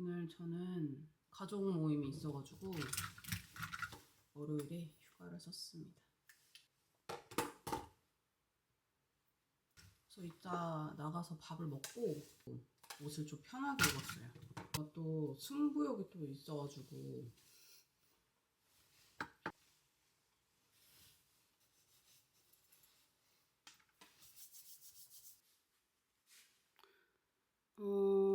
오늘 저는 가족 모임이 있어가지고 월요일에 휴가를 썼습니다. 그래서 이따 나가서 밥을 먹고 옷을 좀 편하게 입었어요. 어, 또 승부욕이 또 있어가지고 어,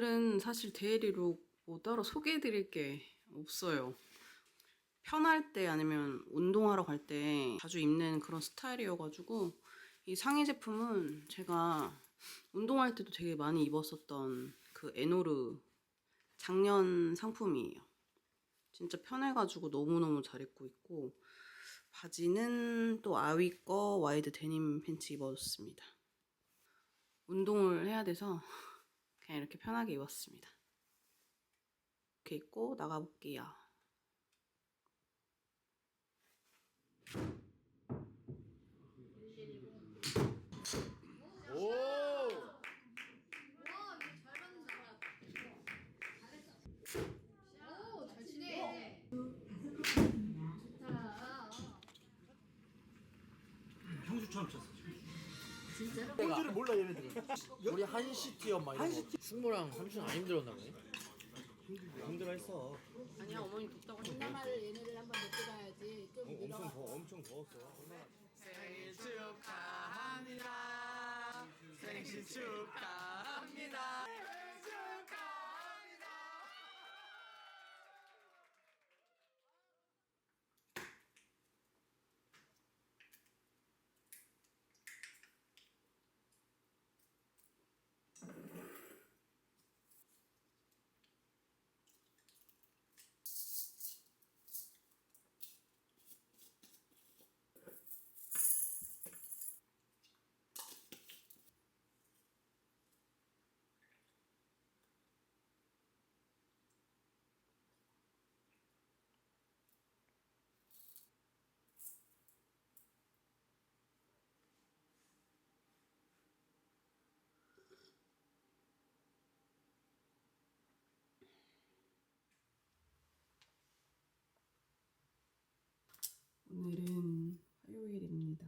오늘은 사실 데일리룩 뭐 따로 소개해드릴 게 없어요. 편할 때 아니면 운동하러 갈 때 자주 입는 그런 스타일이어가지고 이 상의 제품은 제가 운동할 때도 되게 많이 입었었던 그 에노르 작년 상품이에요. 진짜 편해가지고 너무너무 잘 입고 있고 바지는 또 아위 거 와이드 데님 팬츠 입었습니다. 운동을 해야 돼서 그냥 이렇게 편하게 입었습니다. 이렇게 입고 나가볼게요. 오! 오, 잘 치네. 형수처럼 쳤어. 볼 줄을 몰라 얘네들은. 우리 한시티어 막 이런 거. 숙모랑 삼촌 안 힘들었나 보네. 힘들어했어. 아니야 어머니 덥다고 했는데 하나를 얘네를 한번 놓고 가야지. 좀 밀어. 엄청 더 엄청 더웠어. 생일 축하합니다. 생신 축하합니다. 오늘은 화요일입니다.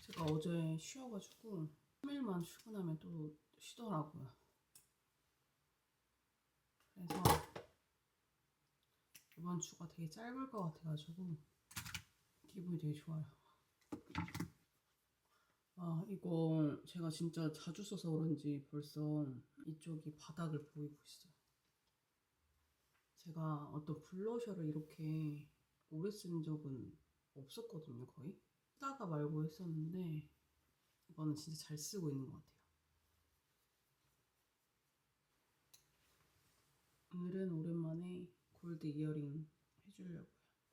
제가 어제 쉬어가지고 3일만 출근하면 또 쉬더라고요. 그래서 이번 주가 되게 짧을 것 같아가지고 기분이 되게 좋아요. 아, 이거 제가 진짜 자주 써서 그런지 벌써 이쪽이 바닥을 보이고 있어요. 제가 어떤 블러셔를 이렇게 오래 쓴 적은 없었거든요, 거의. 쓰다가 말고 했었는데, 이거는 진짜 잘 쓰고 있는 것 같아요. 오늘은 오랜만에 골드 이어링 해주려고요.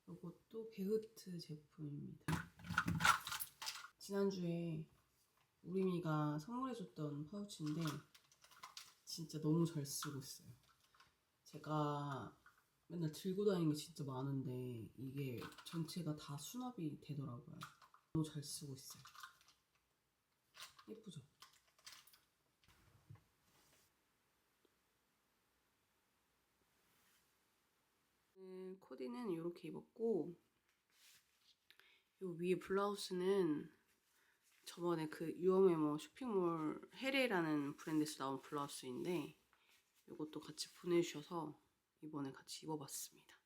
이것도 베흐트 제품입니다. 지난주에 우리미가 선물해줬던 파우치인데, 진짜 너무 잘 쓰고 있어요. 제가 맨날 들고 다니는 게 진짜 많은데 이게 전체가 다 수납이 되더라고요. 너무 잘 쓰고 있어요. 예쁘죠? 음, 코디는 이렇게 입었고 요 위에 블라우스는 저번에 그 유어메모 쇼핑몰 헤레라는 브랜드에서 나온 블라우스인데 이것도 같이 보내주셔서 이번에 같이 입어봤습니다.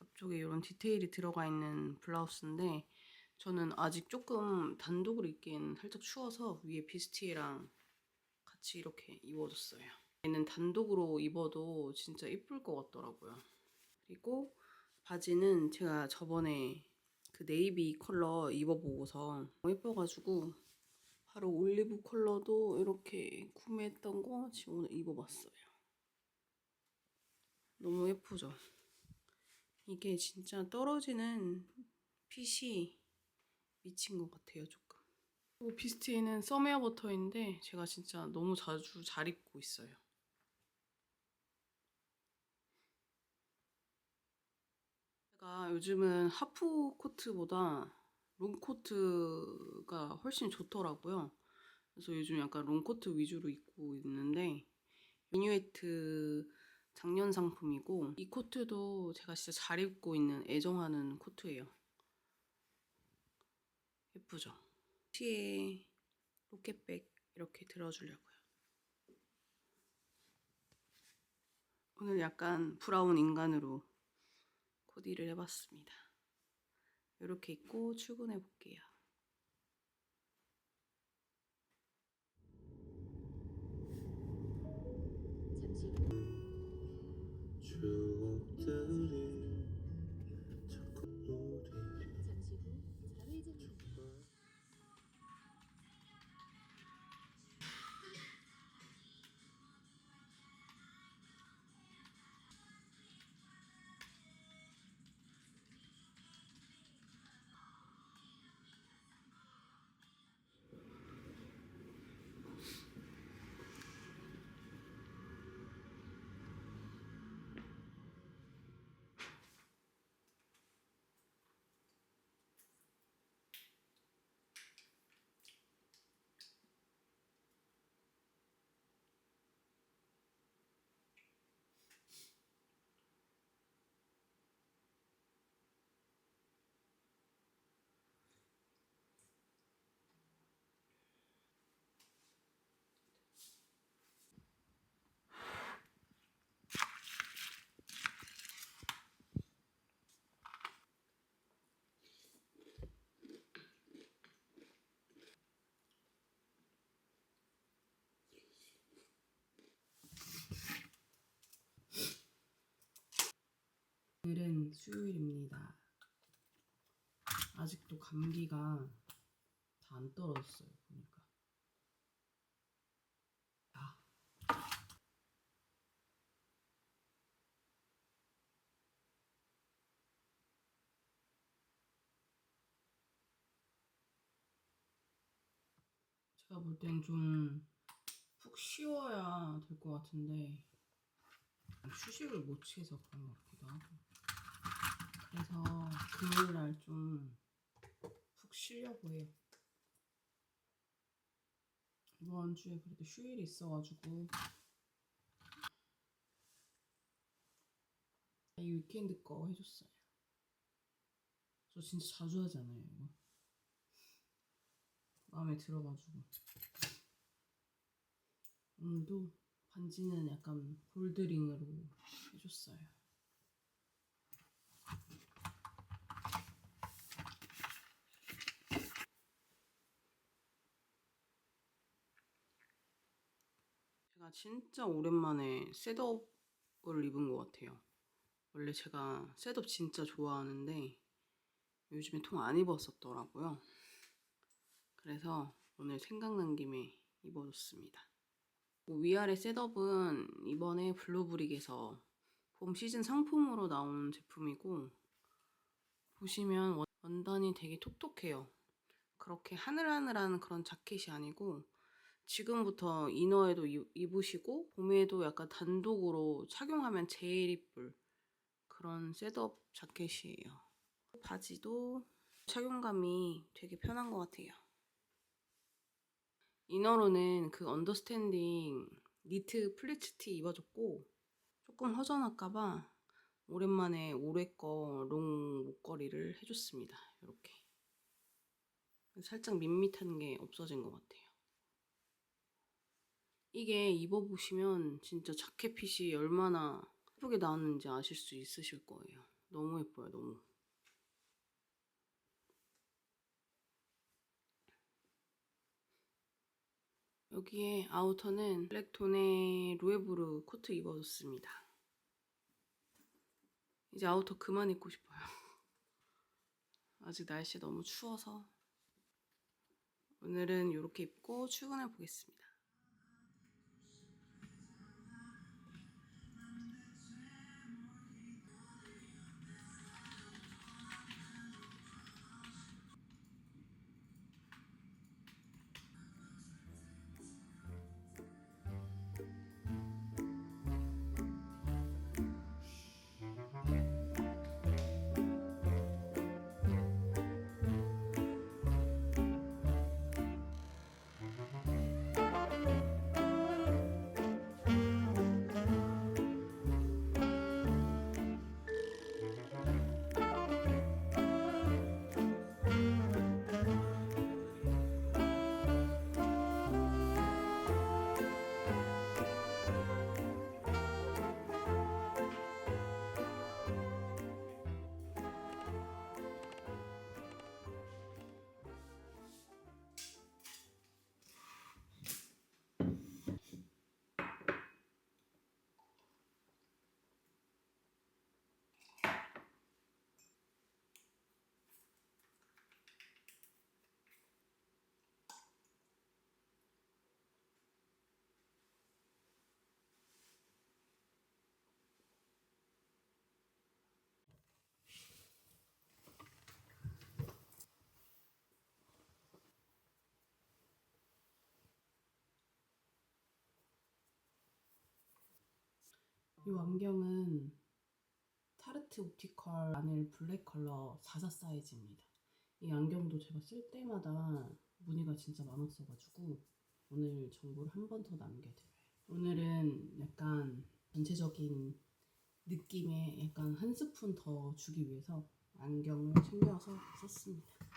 앞쪽에 이런 디테일이 들어가 있는 블라우스인데 저는 아직 조금 단독으로 입기엔 살짝 추워서 위에 비스티랑 같이 이렇게 입어줬어요. 얘는 단독으로 입어도 진짜 이쁠 것 같더라고요. 그리고 바지는 제가 저번에 그 네이비 컬러 입어보고서 예뻐가지고 바로 올리브 컬러도 이렇게 구매했던 거 지금 오늘 입어봤어요. 너무 예쁘죠? 이게 진짜 떨어지는 핏이 미친 것 같아요, 조금. 그리고 비스티는 썸웨어 버터인데 제가 진짜 너무 자주 잘 입고 있어요. 제가 요즘은 하프 코트보다 롱 코트가 훨씬 좋더라고요. 그래서 요즘 약간 롱 코트 위주로 입고 있는데 미뉴에트 작년 상품이고 이 코트도 제가 진짜 잘 입고 있는 애정하는 코트예요. 예쁘죠? 티에 로켓백 이렇게 들어주려고요. 오늘 약간 브라운 인간으로 코디를 해봤습니다. 이렇게 입고 출근해 볼게요. 잠시 着我的脸 수요일입니다. 아직도 감기가 다 안 떨어졌어요. 보니까. 아. 제가 볼 땐 좀 푹 쉬어야 될 것 같은데 휴식을 못 취해서 그런 것 같기도 하고 그래서 금요일 날 좀 푹 쉬려고 해요 이번 주에 그래도 휴일이 있어가지고. 이 위켄드 거 해줬어요. 저 진짜 자주 하잖아요 이거. 마음에 들어가지고. 오늘도 반지는 약간 골드링으로 해줬어요. 진짜 오랜만에 셋업을 입은 것 같아요. 원래 제가 셋업 진짜 좋아하는데 요즘에 통 안 입었었더라고요. 그래서 오늘 생각난 김에 입어줬습니다. 뭐 위아래 셋업은 이번에 블루브릭에서 봄 시즌 상품으로 나온 제품이고 보시면 원- 원단이 되게 톡톡해요. 그렇게 하늘하늘한 그런 자켓이 아니고 지금부터 이너에도 이- 입으시고 봄에도 약간 단독으로 착용하면 제일 이쁠 그런 셋업 자켓이에요. 바지도 착용감이 되게 편한 것 같아요. 이너로는 그 언더스탠딩 니트 플리츠티 입어줬고 조금 허전할까봐 오랜만에 올해 거 롱 목걸이를 해줬습니다. 이렇게 살짝 밋밋한 게 없어진 것 같아요. 이게 입어보시면 진짜 자켓 핏이 얼마나 예쁘게 나왔는지 아실 수 있으실 거예요. 너무 예뻐요, 너무. 여기에 아우터는 블랙톤의 루에브르 코트 입어줬습니다. 이제 아우터 그만 입고 싶어요. 아직 날씨 너무 추워서 오늘은 이렇게 입고 출근해 보겠습니다. 이 안경은 타르트 옵티컬 아넬 블랙 컬러 44 사이즈입니다. 이 안경도 제가 쓸 때마다 문의가 진짜 많았어가지고 오늘 정보를 한 번 더 남겨드려요. 오늘은 약간 전체적인 느낌에 약간 한 스푼 더 주기 위해서 안경을 챙겨서 썼습니다.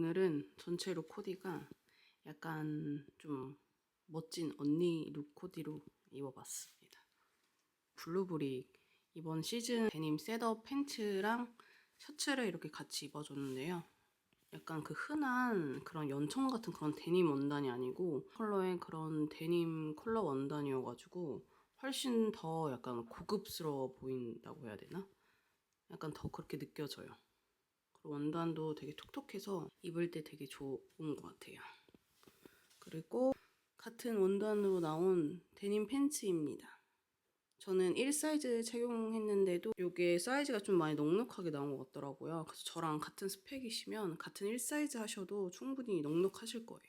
오늘은 전체로 코디가 약간 좀 멋진 언니 룩 코디로 입어봤습니다. 블루브릭 이번 시즌 데님 셋업 팬츠랑 셔츠를 이렇게 같이 입어줬는데요. 약간 그 흔한 그런 연청 같은 그런 데님 원단이 아니고 컬러의 그런 데님 컬러 원단이어가지고 훨씬 더 약간 고급스러워 보인다고 해야 되나? 약간 더 그렇게 느껴져요. 그리고 원단도 되게 톡톡해서 입을 때 되게 좋은 것 같아요. 그리고 같은 원단으로 나온 데님 팬츠입니다. 저는 1 사이즈 착용했는데도 이게 사이즈가 좀 많이 넉넉하게 나온 것 같더라고요. 그래서 저랑 같은 스펙이시면 같은 1 사이즈 하셔도 충분히 넉넉하실 거예요.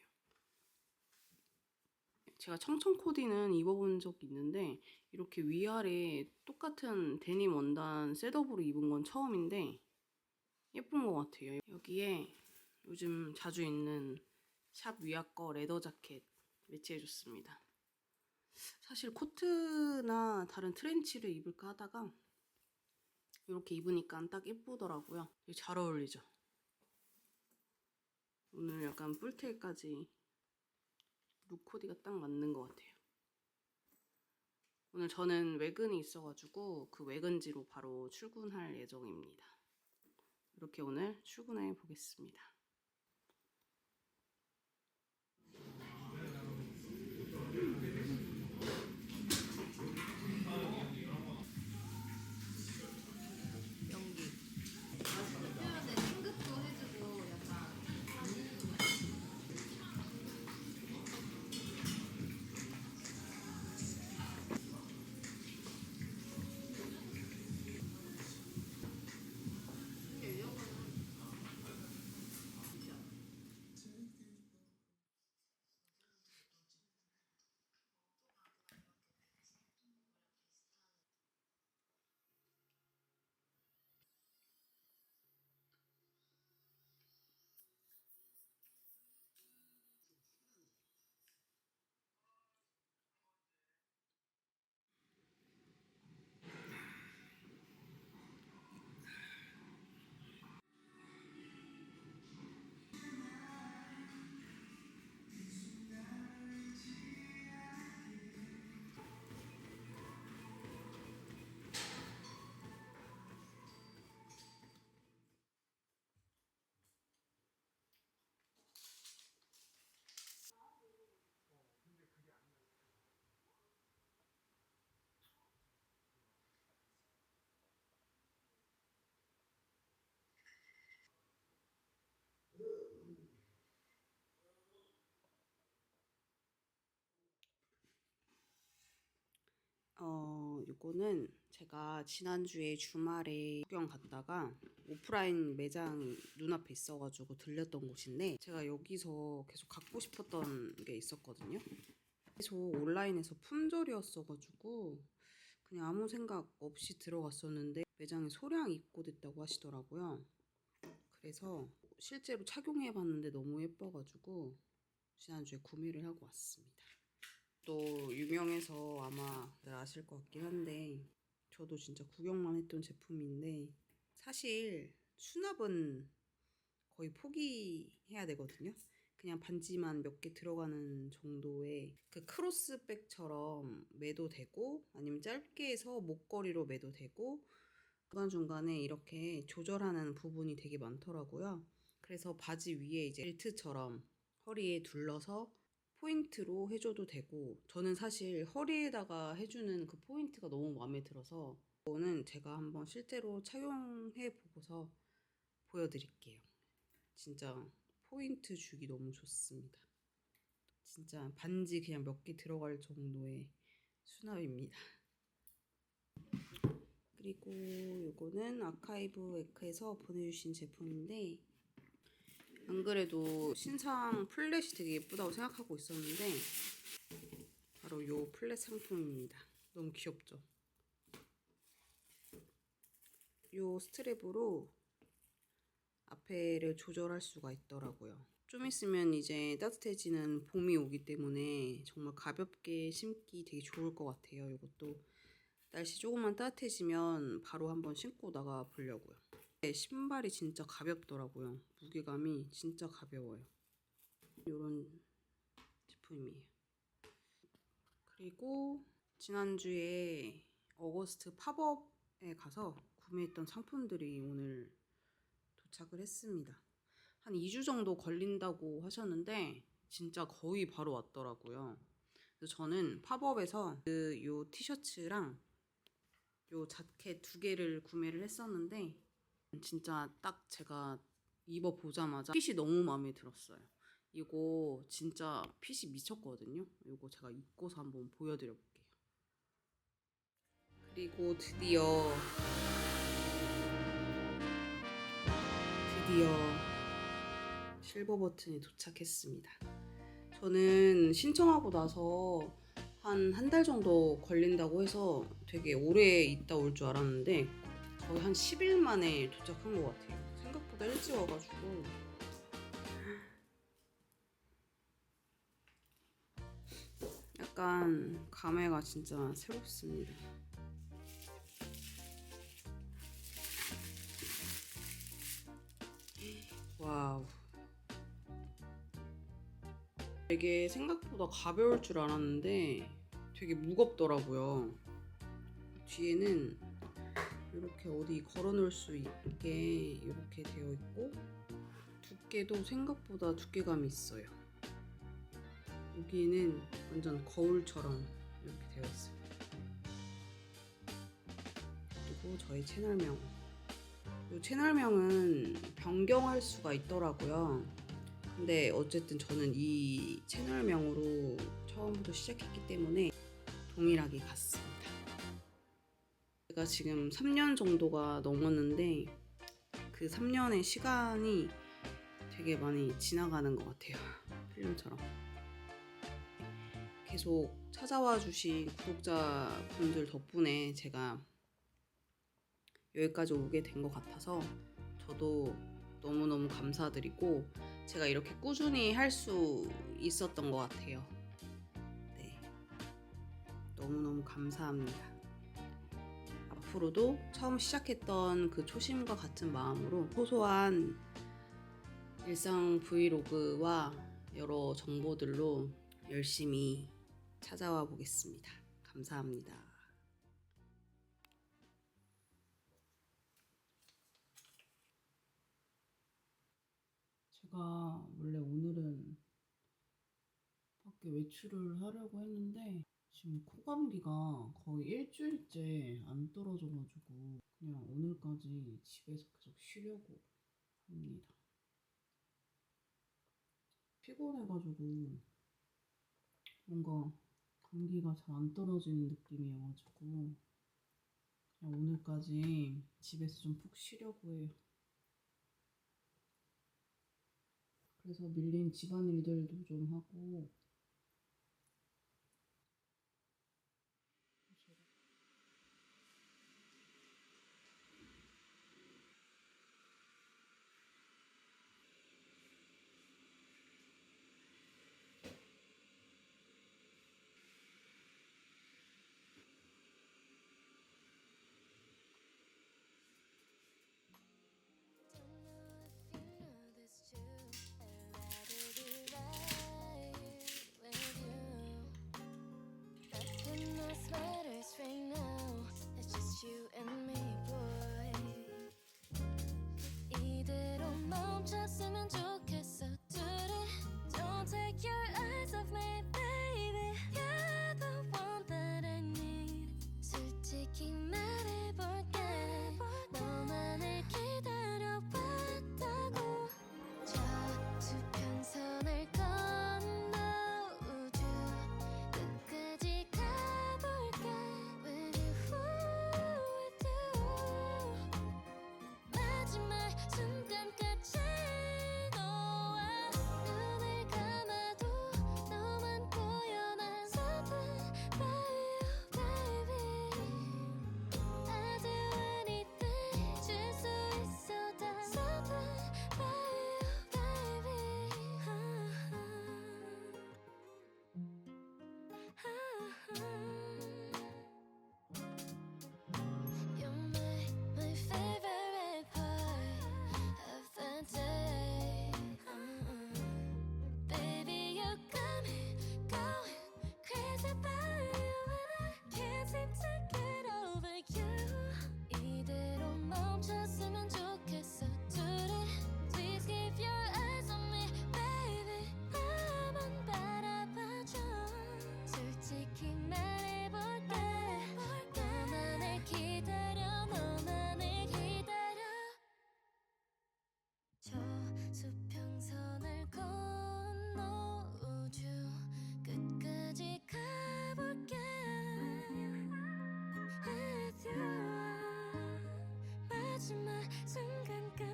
제가 청청 코디는 입어본 적이 있는데 이렇게 위아래 똑같은 데님 원단 셋업으로 입은 건 처음인데 예쁜 것 같아요. 여기에 요즘 자주 입는 샵 위아 거 레더 자켓 매치해줬습니다. 사실 코트나 다른 트렌치를 입을까 하다가 이렇게 입으니까 딱 예쁘더라고요. 되게 잘 어울리죠? 오늘 약간 뿔테까지 룩 코디가 딱 맞는 것 같아요. 오늘 저는 외근이 있어가지고 그 외근지로 바로 출근할 예정입니다. 이렇게 오늘 출근해 보겠습니다. 어, 요거는 제가 지난주에 주말에 구경 갔다가 오프라인 매장이 눈앞에 있어가지고 들렸던 곳인데 제가 여기서 계속 갖고 싶었던 게 있었거든요. 계속 온라인에서 품절이었어가지고 그냥 아무 생각 없이 들어갔었는데 매장에 소량 입고됐다고 하시더라고요. 그래서 실제로 착용해봤는데 너무 예뻐가지고 지난주에 구매를 하고 왔습니다. 또 유명해서 아마 아실 것 같긴 한데 저도 진짜 구경만 했던 제품인데 사실 수납은 거의 포기해야 되거든요. 그냥 반지만 몇 개 들어가는 정도의 그 크로스백처럼 매도 되고 아니면 짧게 해서 목걸이로 매도 되고 중간중간에 이렇게 조절하는 부분이 되게 많더라고요. 그래서 바지 위에 이제 벨트처럼 허리에 둘러서 포인트로 해줘도 되고 저는 사실 허리에다가 해주는 그 포인트가 너무 마음에 들어서 이거는 제가 한번 실제로 착용해 보고서 보여드릴게요. 진짜 포인트 주기 너무 좋습니다. 진짜 반지 그냥 몇 개 들어갈 정도의 수납입니다. 그리고 요거는 아카이브 에크에서 보내주신 제품인데 안 그래도 신상 플랫이 되게 예쁘다고 생각하고 있었는데 바로 요 플랫 상품입니다. 너무 귀엽죠? 요 스트랩으로 앞에를 조절할 수가 있더라고요. 좀 있으면 이제 따뜻해지는 봄이 오기 때문에 정말 가볍게 신기 되게 좋을 것 같아요. 이것도 날씨 조금만 따뜻해지면 바로 한번 신고 나가 보려고요. 네, 신발이 진짜 가볍더라고요. 무게감이 진짜 가벼워요. 이런 제품이에요. 그리고 지난주에 어거스트 팝업에 가서 구매했던 상품들이 오늘 도착을 했습니다. 한 2주 정도 걸린다고 하셨는데 진짜 거의 바로 왔더라고요. 그래서 저는 팝업에서 그요 티셔츠랑 요 자켓 두 개를 구매를 했었는데 진짜 딱 제가 입어 보자마자 핏이 너무 마음에 들었어요. 이거 진짜 핏이 미쳤거든요. 이거 제가 입고서 한번 보여드려 볼게요. 그리고 드디어 드디어 실버 버튼이 도착했습니다. 저는 신청하고 나서 한 한 달 정도 걸린다고 해서 되게 오래 있다 올 줄 알았는데 거의 한 10일 만에 도착한 것 같아요. 생각보다 일찍 와가지고 약간 감회가 진짜 새롭습니다. 와우. 되게 생각보다 가벼울 줄 알았는데 되게 무겁더라고요. 뒤에는 이렇게 어디 걸어 놓을 수 있게 이렇게 되어 있고 두께도 생각보다 두께감이 있어요. 여기는 완전 거울처럼 이렇게 되어 있어요. 그리고 저희 채널명. 이 채널명은 변경할 수가 있더라고요. 근데 어쨌든 저는 이 채널명으로 처음부터 시작했기 때문에 동일하게 갔습니다. 제가 지금 3년 정도가 넘었는데 그 3년의 시간이 되게 많이 지나가는 것 같아요. 필름처럼. 계속 찾아와 주신 구독자분들 덕분에 제가 여기까지 오게 된 것 같아서 저도 너무너무 감사드리고 제가 이렇게 꾸준히 할 수 있었던 것 같아요. 네. 너무너무 감사합니다. 앞으로도 처음 시작했던 그 초심과 같은 마음으로 소소한 일상 브이로그와 여러 정보들로 열심히 찾아와 보겠습니다. 감사합니다. 제가 원래 오늘은 밖에 외출을 하려고 했는데 지금 코감기가 거의 일주일째 안 떨어져가지고 그냥 오늘까지 집에서 계속 쉬려고 합니다. 피곤해가지고 뭔가 감기가 잘 안 떨어지는 느낌이어가지고 그냥 오늘까지 집에서 좀 푹 쉬려고 해요. 그래서 밀린 집안일들도 좀 하고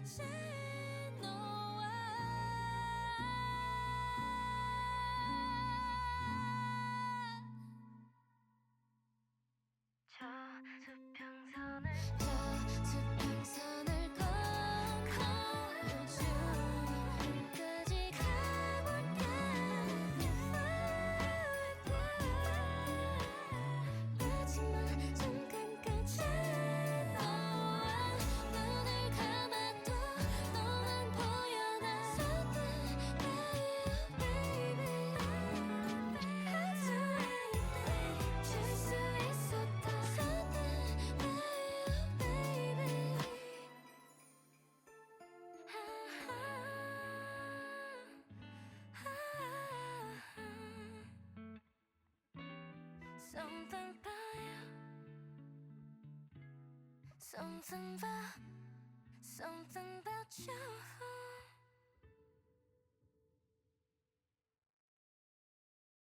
이 Something about you. Something about Something about you